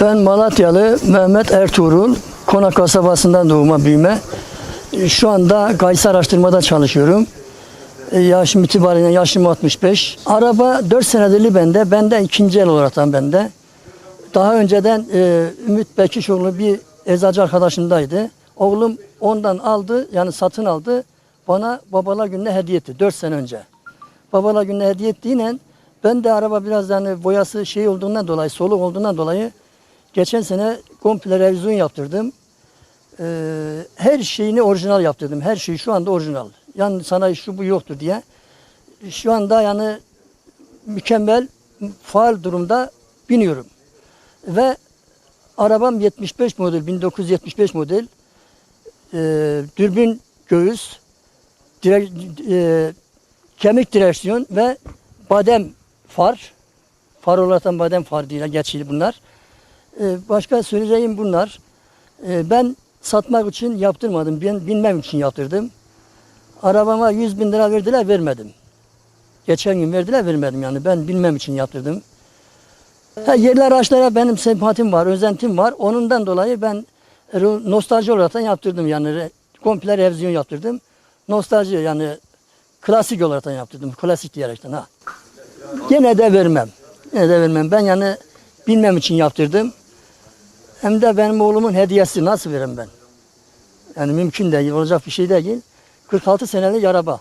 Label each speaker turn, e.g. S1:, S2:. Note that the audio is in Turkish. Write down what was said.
S1: Ben Malatyalı Mehmet Ertuğrul, Konak kasabasından doğma büyüme. Şu anda Kayısı araştırmada çalışıyorum. E, Yaşım itibariyle yaşım 65. Araba 4 senedirli bende, bende ikinci el olaraktan bende. Daha önceden e, Ümit Bekişoğlu bir eczacı arkadaşımdaydı. Oğlum ondan aldı, yani satın aldı. Bana babalar gününe hediye etti 4 sene önce. Babalar gününe hediye ettiğiyle ben de araba biraz yani boyası şey olduğundan dolayı, soluk olduğundan dolayı geçen sene komple revizyon yaptırdım. Ee, her şeyini orijinal yaptırdım. Her şey şu anda orijinal. Yani sanayi şu bu yoktur diye. Şu anda yani mükemmel, faal durumda biniyorum. Ve arabam 75 model, 1975 model. Ee, dürbün göğüs, direk, e, kemik direksiyon ve badem far. Far olaraktan badem far diye geçili bunlar. Ee, başka söyleyeceğim bunlar. Ee, ben satmak için yaptırmadım. Ben binmem için yaptırdım. Arabama 100 bin lira verdiler vermedim. Geçen gün verdiler vermedim yani. Ben bilmem için yaptırdım. Ha, yerli araçlara benim sempatim var, özentim var. Onundan dolayı ben nostalji olarak yaptırdım yani. Komple revizyon yaptırdım. Nostalji yani klasik olarak yaptırdım. Klasik diyerekten ha. Gene de vermem. Gene de vermem. Ben yani bilmem için yaptırdım. Hem de benim oğlumun hediyesi nasıl vereyim ben? Yani mümkün değil, olacak bir şey değil. 46 senelik araba.